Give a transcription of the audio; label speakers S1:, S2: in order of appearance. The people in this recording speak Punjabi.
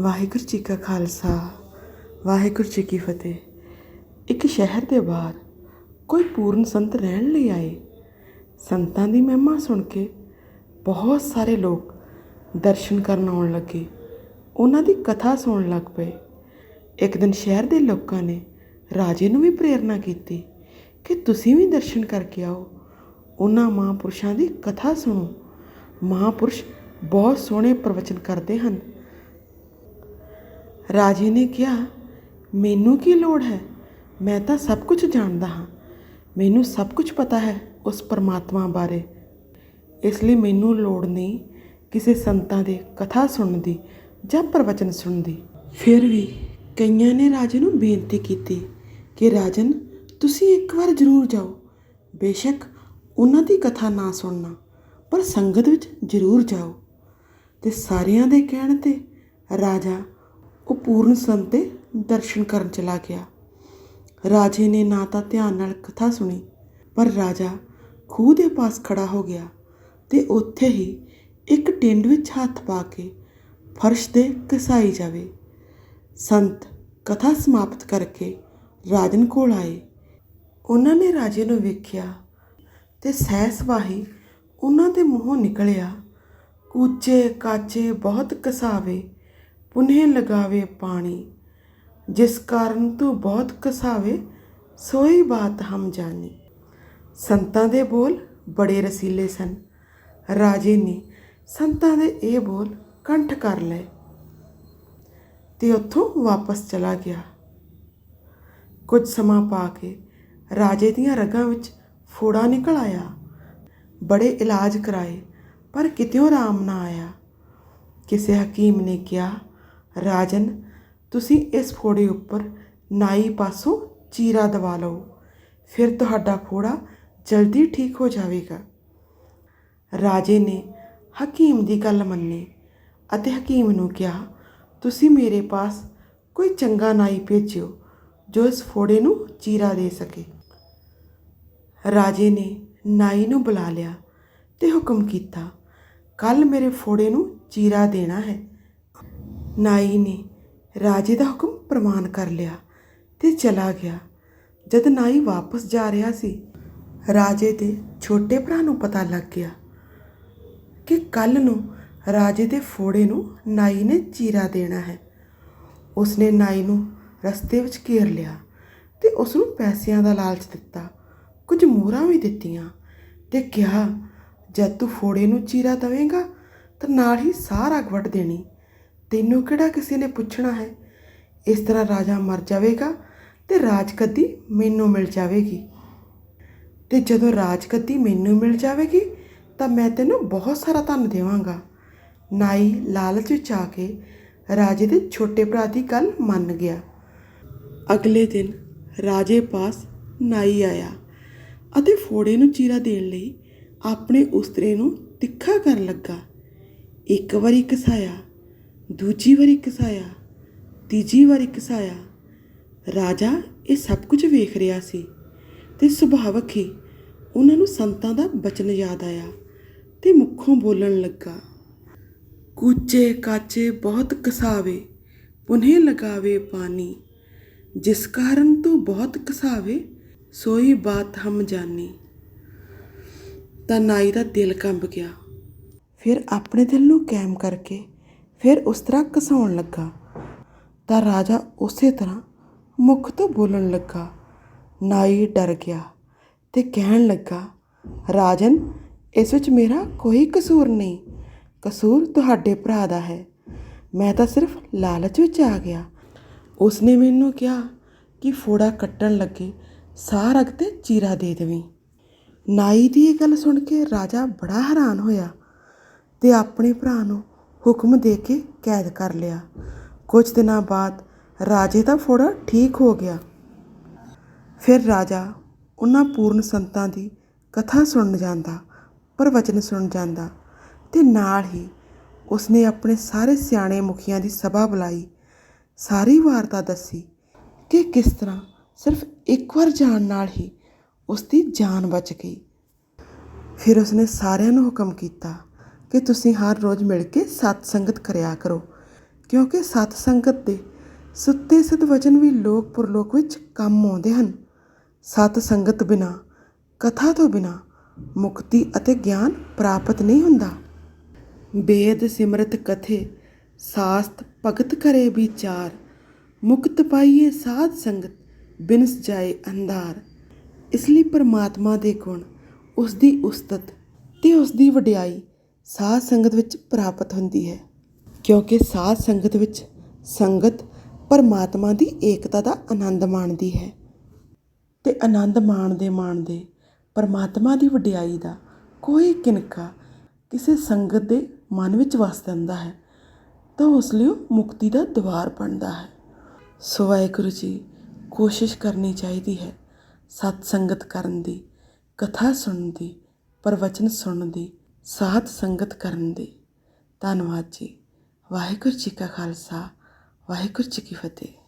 S1: ਵਾਹਿਗੁਰੂ ਜੀ ਕਾ ਖਾਲਸਾ, ਵਾਹਿਗੁਰੂ ਜੀ ਕੀ ਫਤਿਹ। ਇੱਕ ਸ਼ਹਿਰ ਦੇ ਬਾਹਰ ਕੋਈ ਪੂਰਨ ਸੰਤ ਰਹਿਣ ਲਈ ਆਏ। ਸੰਤਾਂ ਦੀ ਮਹਿਮਾ ਸੁਣ ਕੇ ਬਹੁਤ ਸਾਰੇ ਲੋਕ ਦਰਸ਼ਨ ਕਰਨ ਆਉਣ ਲੱਗੇ। ਉਹਨਾਂ ਦੀ ਕਥਾ ਸੁਣਨ ਲੱਗ ਪਏ। ਇੱਕ ਦਿਨ ਸ਼ਹਿਰ ਦੇ ਲੋਕਾਂ ਨੇ ਰਾਜੇ ਨੂੰ ਵੀ ਪ੍ਰੇਰਣਾ ਕੀਤੀ ਕਿ ਤੁਸੀਂ ਵੀ ਦਰਸ਼ਨ ਕਰਕੇ ਆਓ। ਉਹਨਾਂ ਮਹਾਂਪੁਰਸ਼ਾਂ ਦੀ ਕਥਾ ਸੁਣੋ। ਮਹਾਂਪੁਰਸ਼ ਬਹੁਤ ਸੋਹਣੇ ਪ੍ਰਵਚਨ ਕਰਦੇ ਹਨ। ਰਾਜੇ ਨੇ ਕਿਹਾ, ਮੈਨੂੰ ਕੀ ਲੋੜ ਹੈ? ਮੈਂ ਤਾਂ ਸਭ ਕੁਝ ਜਾਣਦਾ ਹਾਂ। ਮੈਨੂੰ ਸਭ ਕੁਝ ਪਤਾ ਹੈ ਉਸ ਪਰਮਾਤਮਾ ਬਾਰੇ। ਇਸ ਲਈ ਮੈਨੂੰ ਲੋੜ ਨਹੀਂ ਕਿਸੇ ਸੰਤਾਂ ਦੇ ਕਥਾ ਸੁਣਨ ਦੀ ਜਾਂ ਪ੍ਰਵਚਨ ਸੁਣਨ ਦੀ ਫਿਰ ਵੀ ਕਈਆਂ ਨੇ ਰਾਜੇ ਨੂੰ ਬੇਨਤੀ ਕੀਤੀ ਕਿ, ਰਾਜਨ, ਤੁਸੀਂ ਇੱਕ ਵਾਰ ਜ਼ਰੂਰ ਜਾਓ। ਬੇਸ਼ੱਕ ਉਹਨਾਂ ਦੀ ਕਥਾ ਨਾ ਸੁਣਨਾ, ਪਰ ਸੰਗਤ ਵਿੱਚ ਜ਼ਰੂਰ ਜਾਓ। ਤੇ ਸਾਰਿਆਂ ਦੇ ਕਹਿਣ ਤੇ ਰਾਜਾ ਉਹ ਪੂਰਨ ਸੰਤ ਦੇ ਦਰਸ਼ਨ ਕਰਨ ਚਲਾ ਗਿਆ। ਰਾਜੇ ਨੇ ਨਾ ਤਾਂ ਧਿਆਨ ਨਾਲ ਕਥਾ ਸੁਣੀ, ਪਰ ਰਾਜਾ ਖੂਹ ਦੇ ਪਾਸ ਖੜਾ ਹੋ ਗਿਆ ਤੇ ਉੱਥੇ ਹੀ ਇੱਕ ਟਿੰਡ ਵਿੱਚ ਹੱਥ ਪਾ ਕੇ ਫਰਸ਼ ਦੇ ਘਸਾਈ ਜਾਵੇ। ਸੰਤ ਕਥਾ ਸਮਾਪਤ ਕਰਕੇ ਰਾਜਨ ਕੋਲ ਆਏ। ਉਹਨਾਂ ਨੇ ਰਾਜੇ ਨੂੰ ਵੇਖਿਆ ਤੇ ਸਹਿਸ ਵਾਹੀ ਉਹਨਾਂ ਦੇ ਮੂੰਹੋਂ ਨਿਕਲਿਆ ਕੂਚੇ ਕਾਚੇ ਬਹੁਤ ਕਸਾਵੇ ਪੁਨਹ ਲਗਾਵੇ ਪਾਣੀ। ਜਿਸ ਕਾਰਨ ਤੂੰ ਬਹੁਤ ਕਸਾਵੇ, ਸੋਈ ਬਾਤ ਹਮ ਜਾਣੀ ਸੰਤਾਂ ਦੇ ਬੋਲ ਬੜੇ ਰਸੀਲੇ ਸਨ। ਰਾਜੇ ਨੇ ਸੰਤਾਂ ਦੇ ਇਹ ਬੋਲ ਕੰਠ ਕਰ ਲਏ ਤੇ ਉੱਥੋਂ ਵਾਪਸ ਚਲਾ ਗਿਆ। ਕੁਝ ਸਮਾਂ ਪਾ ਕੇ ਰਾਜੇ ਦੀਆਂ ਰਗਾਂ ਵਿੱਚ ਫੋੜਾ ਨਿਕਲ ਆਇਆ। ਬੜੇ ਇਲਾਜ ਕਰਾਏ, ਪਰ ਕਿਤਿਓਂ ਆਰਾਮ ਨਾ ਆਇਆ। ਕਿਸੇ ਹਕੀਮ ਨੇ ਕਿਹਾ ਰਾਜਨ, ਤੁਸੀਂ ਇਸ ਫੋੜੇ ਉੱਪਰ ਨਾਈ ਪਾਸੋਂ ਚੀਰਾ ਦਵਾ ਲਓ। ਫਿਰ ਤੁਹਾਡਾ ਫੋੜਾ ਜਲਦੀ ਠੀਕ ਹੋ ਜਾਵੇਗਾ। ਰਾਜੇ ਨੇ ਹਕੀਮ ਦੀ ਗੱਲ ਮੰਨੀ ਅਤੇ ਹਕੀਮ ਨੂੰ ਕਿਹਾ, ਤੁਸੀਂ ਮੇਰੇ ਪਾਸ ਕੋਈ ਚੰਗਾ ਨਾਈ ਭੇਜਿਓ ਜੋ ਇਸ ਫੋੜੇ ਨੂੰ ਚੀਰਾ ਦੇ ਸਕੇ। ਰਾਜੇ ਨੇ ਨਾਈ ਨੂੰ ਬੁਲਾ ਲਿਆ ਤੇ ਹੁਕਮ ਕੀਤਾ ਕੱਲ ਮੇਰੇ ਫੋੜੇ ਨੂੰ ਚੀਰਾ ਦੇਣਾ ਹੈ। ਨਾਈ ਨੇ ਰਾਜੇ ਦਾ ਹੁਕਮ ਪ੍ਰਮਾਨ ਕਰ ਲਿਆ ਤੇ ਚਲਾ ਗਿਆ। ਜਦ ਨਾਈ ਵਾਪਸ ਜਾ ਰਿਹਾ ਸੀ, ਰਾਜੇ ਦੇ ਛੋਟੇ ਭਰਾ ਨੂੰ ਪਤਾ ਲੱਗ ਗਿਆ ਕਿ ਕੱਲ ਨੂੰ ਰਾਜੇ ਦੇ ਫੋੜੇ ਨੂੰ ਨਾਈ ਨੇ ਚੀਰਾ ਦੇਣਾ ਹੈ। ਉਸਨੇ ਨਾਈ ਨੂੰ ਰਸਤੇ ਵਿੱਚ ਘੇਰ ਲਿਆ ਤੇ ਉਸ ਨੂੰ ਪੈਸਿਆਂ ਦਾ ਲਾਲਚ ਦਿੱਤਾ, ਕੁਝ ਮੋਹਰਾਂ ਵੀ ਦਿੱਤੀਆਂ ਤੇ ਕਿਹਾ, ਜਦ ਤੂੰ ਫੋੜੇ ਨੂੰ ਚੀਰਾ ਦਵੇਂਗਾ ਤਾਂ ਨਾਲ ਹੀ ਸਾਰਾ ਵੱਢ ਦੇਣੀ। ਤੈਨੂੰ ਕਿਹੜਾ ਕਿਸੇ ਨੇ ਪੁੱਛਣਾ ਹੈ? ਇਸ ਤਰ੍ਹਾਂ ਰਾਜਾ ਮਰ ਜਾਵੇਗਾ ਤੇ ਰਾਜਗੱਦੀ ਮੈਨੂੰ ਮਿਲ ਜਾਵੇਗੀ। ਤੇ ਜਦੋਂ ਰਾਜਗੱਦੀ ਮੈਨੂੰ ਮਿਲ ਜਾਵੇਗੀ, ਤਾਂ ਮੈਂ ਤੈਨੂੰ ਬਹੁਤ ਸਾਰਾ ਧਨ ਦੇਵਾਂਗਾ। ਨਾਈ ਲਾਲਚ ਵਿੱਚ ਆ ਕੇ ਰਾਜੇ ਦੇ ਛੋਟੇ ਭਰਾ ਦੀ ਗੱਲ ਮੰਨ ਗਿਆ। ਅਗਲੇ ਦਿਨ ਰਾਜੇ ਪਾਸ ਨਾਈ ਆਇਆ ਅਤੇ ਫੋੜੇ ਨੂੰ ਚੀਰਾ ਦੇਣ ਲਈ ਆਪਣੇ ਉਸਤਰੇ ਨੂੰ ਤਿੱਖਾ ਕਰਨ ਲੱਗਾ। ਇੱਕ ਵਾਰੀ ਕਸਾਇਆ ਦੂਜੀ ਵਾਰੀ ਕਸਾਇਆ ਤੀਜੀ ਵਾਰੀ ਕਸਾਇਆ ਰਾਜਾ ਇਹ ਸਭ ਕੁਝ ਵੇਖ ਰਿਹਾ ਸੀ ਤੇ ਸੁਭਾਵਕ ਹੀ ਉਹਨਾਂ ਨੂੰ ਸੰਤਾਂ ਦਾ ਬਚਨ ਯਾਦ ਆਇਆ ਤੇ ਮੁੱਖੋਂ ਬੋਲਣ ਲੱਗਾ, ਕੂਚੇ ਕਾਚੇ ਬਹੁਤ ਕਸਾਵੇ ਪੁਨੇ ਲਗਾਵੇ ਪਾਣੀ। ਜਿਸ ਕਾਰਨ ਤੂੰ ਬਹੁਤ ਕਸਾਵੇ, ਸੋਈ ਬਾਤ ਹਮ ਜਾਣੀ ਤਾਂ ਨਾਈ ਦਾ ਦਿਲ ਕੰਬ ਗਿਆ। ਫਿਰ ਆਪਣੇ ਦਿਲ ਨੂੰ ਕਾਇਮ ਕਰਕੇ ਫਿਰ ਉਸ ਤਰ੍ਹਾਂ ਕਸਾਉਣ ਲੱਗਾ ਤਾਂ ਰਾਜਾ ਉਸੇ ਤਰ੍ਹਾਂ ਮੁਖ ਤੋਂ ਬੋਲਣ ਲੱਗਾ। ਨਾਈ ਡਰ ਗਿਆ ਤੇ ਕਹਿਣ ਲੱਗਾ, ਰਾਜਨ, ਇਸ ਵਿੱਚ ਮੇਰਾ ਕੋਈ ਕਸੂਰ ਨਹੀਂ। ਕਸੂਰ ਤੁਹਾਡੇ ਭਰਾ ਦਾ ਹੈ। ਮੈਂ ਤਾਂ ਸਿਰਫ ਲਾਲਚ ਵਿੱਚ ਆ ਗਿਆ। ਉਸਨੇ ਮੈਨੂੰ ਕਿਹਾ ਕਿ ਫੋੜਾ ਕੱਟਣ ਲੱਗੇ ਸਾਹ ਰਗ ਤੇ ਚੀਰਾ ਦੇ ਦੇਵੀਂ। ਨਾਈ ਦੀ ਇਹ ਗੱਲ ਸੁਣ ਕੇ ਰਾਜਾ ਬੜਾ ਹੈਰਾਨ ਹੋਇਆ ਤੇ ਆਪਣੇ ਭਰਾ ਨੂੰ ਹੁਕਮ ਦੇ ਕੇ ਕੈਦ ਕਰ ਲਿਆ। ਕੁਝ ਦਿਨਾਂ ਬਾਅਦ ਰਾਜੇ ਦਾ ਫੋੜਾ ਠੀਕ ਹੋ ਗਿਆ। ਫਿਰ ਰਾਜਾ ਉਹਨਾਂ ਪੂਰਨ ਸੰਤਾਂ ਦੀ ਕਥਾ ਸੁਣਨ ਜਾਂਦਾ, ਪ੍ਰਵਚਨ ਸੁਣ ਜਾਂਦਾ ਤੇ ਨਾਲ ਹੀ ਉਸਨੇ ਆਪਣੇ ਸਾਰੇ ਸਿਆਣੇ ਮੁਖੀਆਂ ਦੀ ਸਭਾ ਬੁਲਾਈ। ਸਾਰੀ ਵਾਰਤਾ ਦੱਸੀ ਕਿ ਕਿਸ ਤਰ੍ਹਾਂ ਸਿਰਫ ਇੱਕ ਵਾਰ ਜਾਣ ਨਾਲ ਹੀ ਉਸ ਦੀ ਜਾਨ ਬਚ ਗਈ। ਫਿਰ ਉਸਨੇ ਸਾਰਿਆਂ ਨੂੰ ਹੁਕਮ ਕੀਤਾ ਕਿ ਤੁਸੀਂ ਹਰ ਰੋਜ਼ ਮਿਲ ਕੇ ਸਤ ਸੰਗਤ ਕਰਿਆ ਕਰੋ, ਕਿਉਂਕਿ ਸਤ ਸੰਗਤ ਦੇ ਸੁੱਤੇ ਸਿੱਧ ਵਚਨ ਵੀ ਲੋਕ ਪਰਲੋਕ ਵਿੱਚ ਕੰਮ ਆਉਂਦੇ ਹਨ। ਸਤ ਸੰਗਤ ਬਿਨਾ, ਕਥਾ ਤੋਂ ਬਿਨਾ ਮੁਕਤੀ ਅਤੇ ਗਿਆਨ ਪ੍ਰਾਪਤ ਨਹੀਂ ਹੁੰਦਾ। ਬੇਦ ਸਿਮਰਤ ਕਥੇ, ਸਾਸਤ ਭਗਤ ਕਰੇ ਵਿਚਾਰ, ਮੁਕਤ ਪਾਈਏ ਸਾਧ ਸੰਗਤ, ਬਿਨਸ ਜਾਏ ਅੰਧਾਰ। ਇਸ ਲਈ ਪਰਮਾਤਮਾ ਦੇ ਗੁਣ, ਉਸ ਦੀ ਉਸਤਤ ਤੇ ਉਸ ਦੀ ਵਡਿਆਈ ਸਾਧ ਸੰਗਤ ਵਿੱਚ ਪ੍ਰਾਪਤ ਹੁੰਦੀ ਹੈ, ਕਿਉਂਕਿ ਸਾਧ ਸੰਗਤ ਵਿੱਚ ਸੰਗਤ ਪਰਮਾਤਮਾ ਦੀ ਏਕਤਾ ਦਾ ਆਨੰਦ ਮਾਣਦੀ ਹੈ। ਤੇ ਆਨੰਦ ਮਾਣਦੇ ਮਾਣਦੇ ਪਰਮਾਤਮਾ ਦੀ ਵਡਿਆਈ ਦਾ ਕੋਈ ਕਿਨਕਾ ਕਿਸੇ ਸੰਗਤ ਦੇ ਮਨ ਵਿੱਚ ਵਸ ਜਾਂਦਾ ਹੈ, ਤਾਂ ਉਸ ਲਈ ਉਹ ਮੁਕਤੀ ਦਾ ਦਵਾਰ ਬਣਦਾ ਹੈ। ਸੋ ਵਾਹਿਗੁਰੂ ਜੀ, ਕੋਸ਼ਿਸ਼ ਕਰਨੀ ਚਾਹੀਦੀ ਹੈ ਸਤ ਸੰਗਤ ਕਰਨ ਦੀ, ਕਥਾ ਸੁਣਨ ਦੀ, ਪ੍ਰਵਚਨ ਸੁਣਨ ਦੀ ਸਾਧ ਸੰਗਤ ਕਰਨ ਦੀ। ਧੰਨਵਾਦ ਜੀ। ਵਾਹਿਗੁਰੂ ਜੀ ਕਾ ਖਾਲਸਾ। ਵਾਹਿਗੁਰੂ ਜੀ ਕੀ ਫਤਿਹ।